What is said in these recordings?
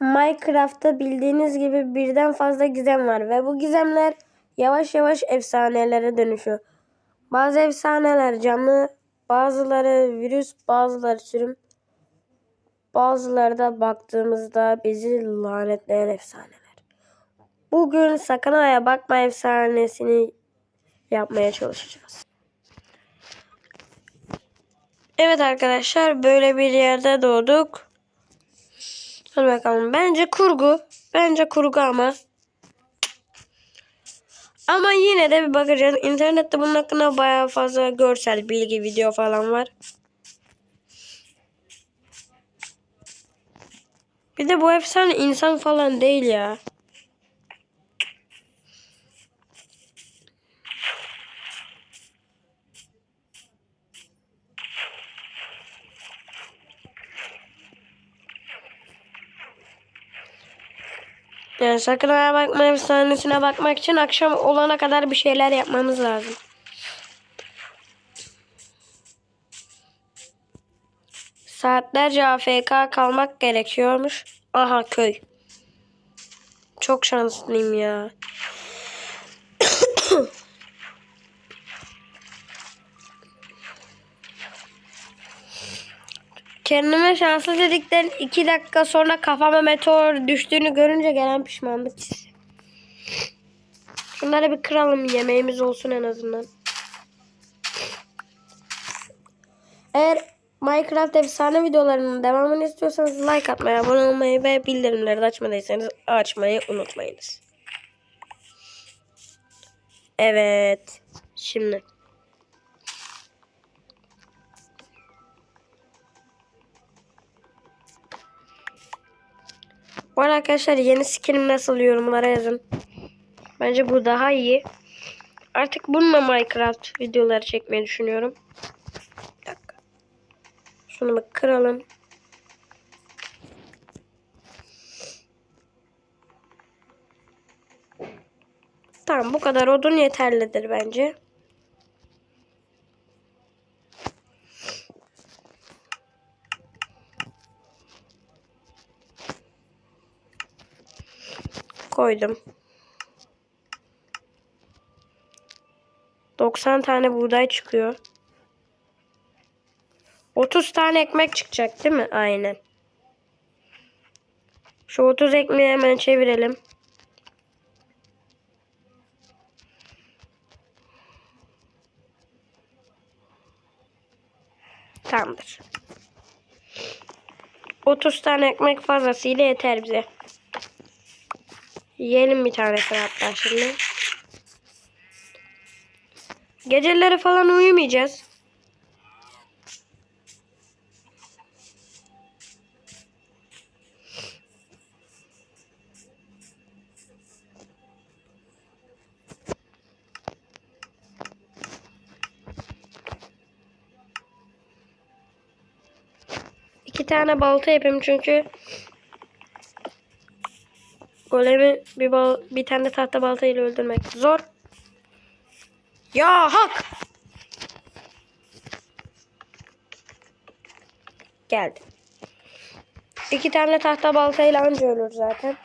Minecraft'ta bildiğiniz gibi birden fazla gizem var ve bu gizemler yavaş yavaş efsanelere dönüşüyor. Bazı efsaneler canlı, bazıları virüs, bazıları sürüm, bazıları da baktığımızda bizi lanetleyen efsaneler. Bugün sakın aya bakma efsanesini yapmaya çalışacağız. Evet arkadaşlar böyle bir yerde doğduk. Hadi bakalım. Bence kurgu. Bence kurgu ama. Ama yine de bir bakacağız. İnternette bunun hakkında bayağı fazla görsel bilgi, video falan var. Bir de bu efsane insan falan değil ya. Yani sakın aya bakma efsanesine bakmak için akşam olana kadar bir şeyler yapmamız lazım. Saatlerce AFK kalmak gerekiyormuş. Aha köy. Çok şanslıyım ya. Kendime şanslı dedikten iki dakika sonra kafama meteor düştüğünü görünce gelen pişmanlık hissi. Şunları bir kıralım yemeğimiz olsun en azından. Eğer Minecraft efsane videolarının devamını istiyorsanız like atmayı, abone olmayı ve bildirimleri açmadıysanız açmayı unutmayınız. Evet. Şimdi. Bu arada arkadaşlar yeni skinim nasıl yorumlara yazın. Bence bu daha iyi. Artık bununla Minecraft videoları çekmeyi düşünüyorum. Bir dakika. Şunu bir kıralım. Tamam bu kadar odun yeterlidir bence. Koydum. 90 tane buğday çıkıyor. 30 tane ekmek çıkacak değil mi? Aynen. Şu 30 ekmeği hemen çevirelim. Tamamdır. 30 tane ekmek fazlasıyla yeter bize. Yiyelim bir tanesini hatta şimdi. Geceleri falan uyumayacağız. İki tane balta yapayım çünkü golemi bir bal bir tane de tahta baltayla öldürmek zor. Ya hak. Geldi. İki tane tahta baltayla anca ölür zaten.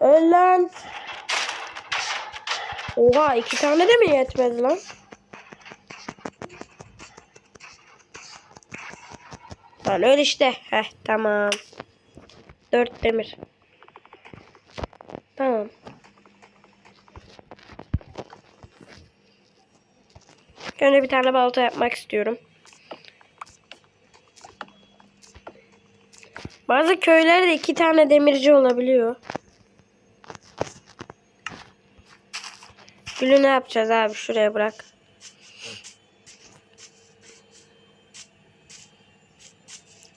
Öl lan. Oha iki tane de mi yetmedi lan? Lan öl işte. Heh tamam. Dört demir. Tamam. Önce bir tane balta yapmak istiyorum. Bazı köylerde iki tane demirci olabiliyor. Gülü ne yapacağız abi? Şuraya bırak.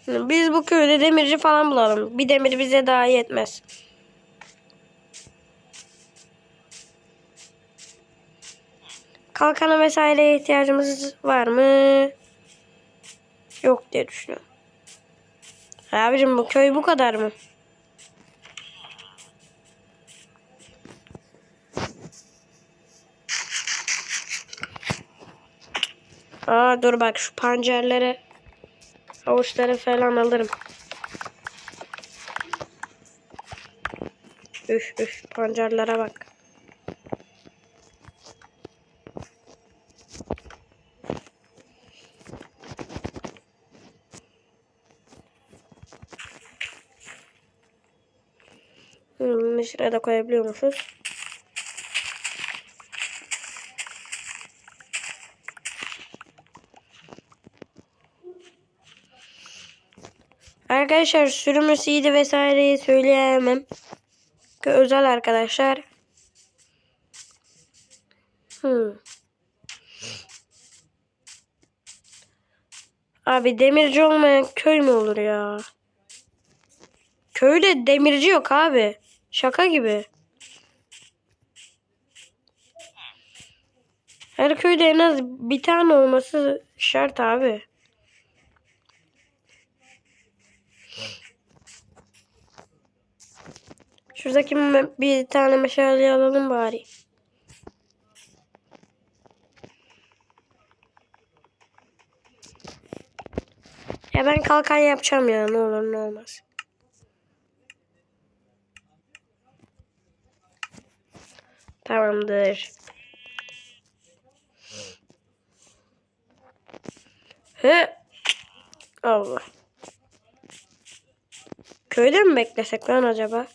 Biz bu köyde demirci falan bulalım. Bir demir bize daha yetmez. Kalkana vesaireye ihtiyacımız var mı? Yok diye düşünüyorum. Abicim bu köy bu kadar mı? Aa dur bak şu pancarları havuçları falan alırım. Üf üf pancarlara bak. Hmm, şuraya da koyabiliyormuşuz. Arkadaşlar sürümüsüydü vesaireyi söyleyemem. Özel arkadaşlar. Hmm. Abi demirci olmayan köy mü olur ya? Köyde demirci yok abi. Şaka gibi. Her köyde en az bir tane olması şart abi. Şuradaki bir tane meşaleyi alalım bari. Ya ben kalkan yapacağım ya ne olur ne olmaz. Tamamdır. Hı. Allah. Köyde mi beklesek lan acaba?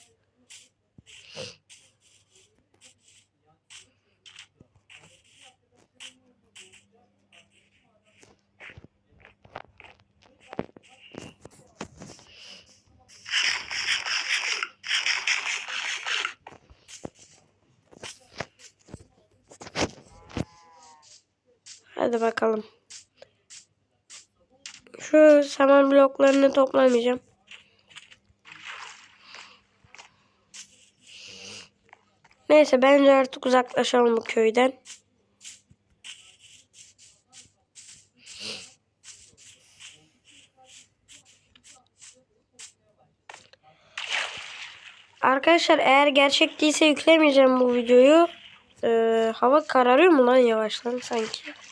Hadi bakalım. Şu saman bloklarını toplamayacağım. Neyse bence artık uzaklaşalım bu köyden. Arkadaşlar eğer gerçek değilse yüklemeyeceğim bu videoyu. Ee, hava kararıyor mu lan yavaştan sanki?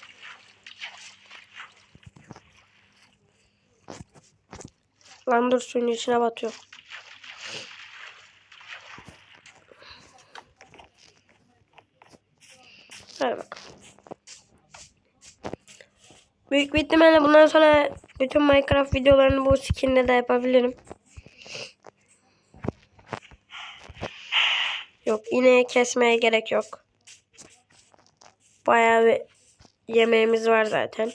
Lan dur suyun içine batıyor. Hadi bakalım. Büyük bir ihtimalle bundan sonra bütün Minecraft videolarını bu skinle de yapabilirim. Yok ineği kesmeye gerek yok. Bayağı bir yemeğimiz var zaten.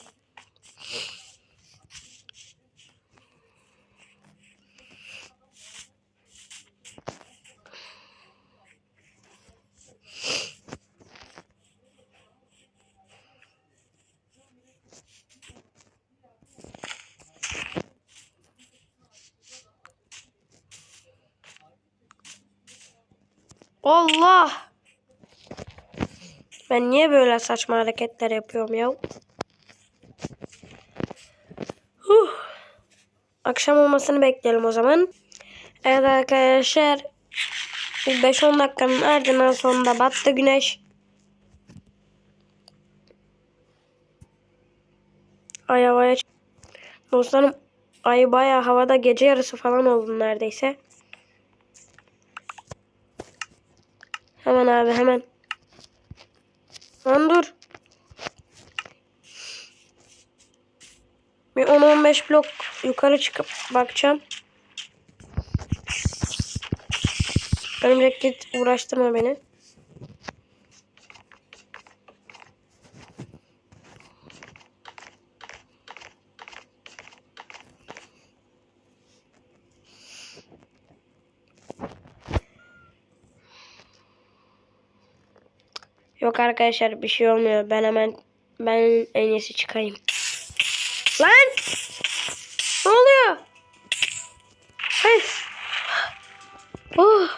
Allah! Ben niye böyle saçma hareketler yapıyorum ya? Huh. Akşam olmasını bekleyelim o zaman. Evet arkadaşlar. Bir 5-10 dakikanın ardından sonunda battı güneş. Ay havaya Dostlarım ay bayağı havada gece yarısı falan oldu neredeyse. Hemen abi hemen. Lan dur. Bir 10-15 blok yukarı çıkıp bakacağım. Örümcek git uğraştırma beni. Yok arkadaşlar bir şey olmuyor. Ben hemen ben en iyisi çıkayım. Lan! Ne oluyor? Hey. Oh.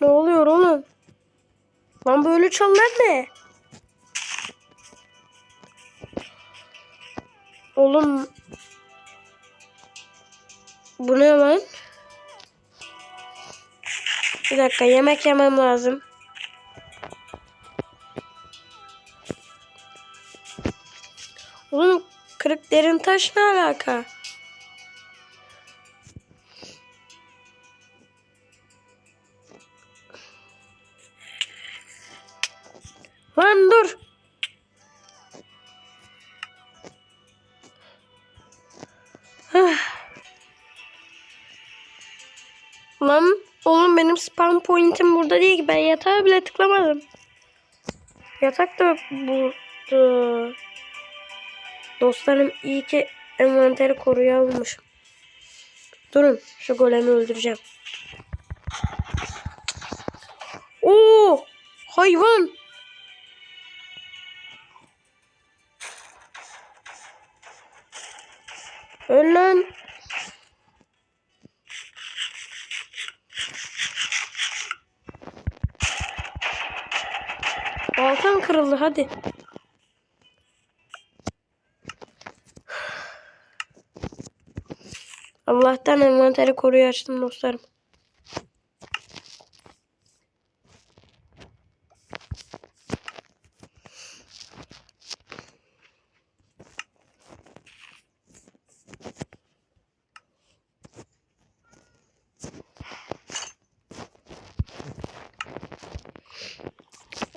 Ne oluyor oğlum? Lan böyle çallar ne? Oğlum bu ne lan? Bir dakika yemek yemem lazım. Derin taş ne alaka? Lan dur. Ah. Lan oğlum benim spam point'im burada değil ki. Ben yatağa bile tıklamadım. Yatak da burada. Dostlarım iyi ki envanteri koruya almışım. Durun şu golemi öldüreceğim. Oo! Hayvan! Öl lan. Baltam kırıldı hadi. Allah'tan envanteri koruyu açtım dostlarım.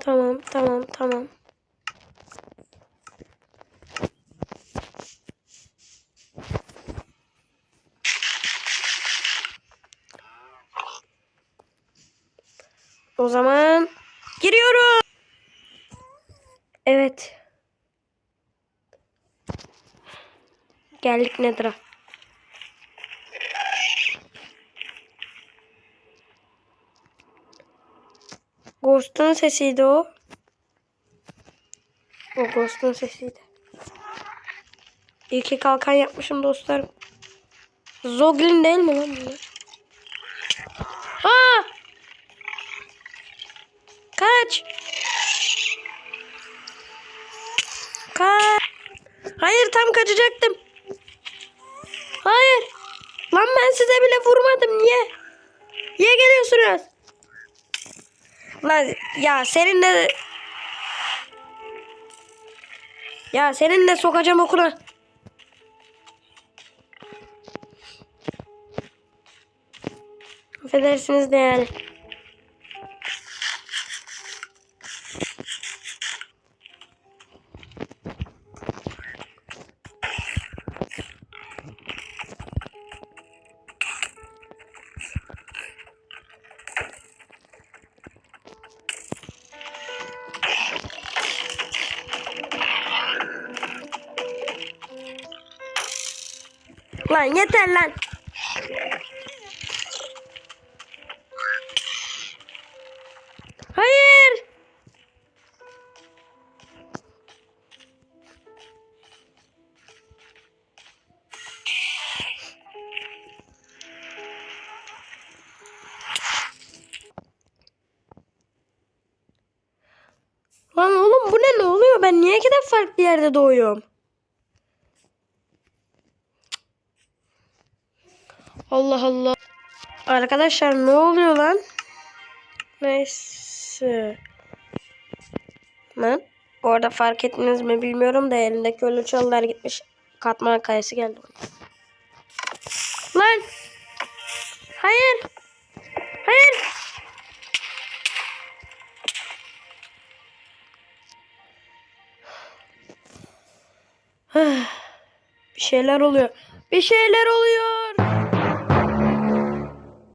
Tamam, tamam, tamam. O zaman giriyorum. Evet. Geldik Nedir'a. Ghost'un sesiydi o. O Ghost'un sesiydi. İyi ki kalkan yapmışım dostlarım. Zoglin değil mi lan bu? Size bile vurmadım. Niye? Niye geliyorsunuz? Lan ya seninle Ya seninle sokacağım okula. Affedersiniz de yani. Lan yeter lan. Hayır. Lan oğlum bu ne ne oluyor? Ben niye iki de farklı yerde doğuyorum? Allah Allah. Arkadaşlar ne oluyor lan? Neyse. Lan. Bu arada fark ettiniz mi bilmiyorum da elindeki ölü çalılar gitmiş. Katman kayası geldi. Lan. Hayır. Hayır. Bir şeyler oluyor. Bir şeyler oluyor.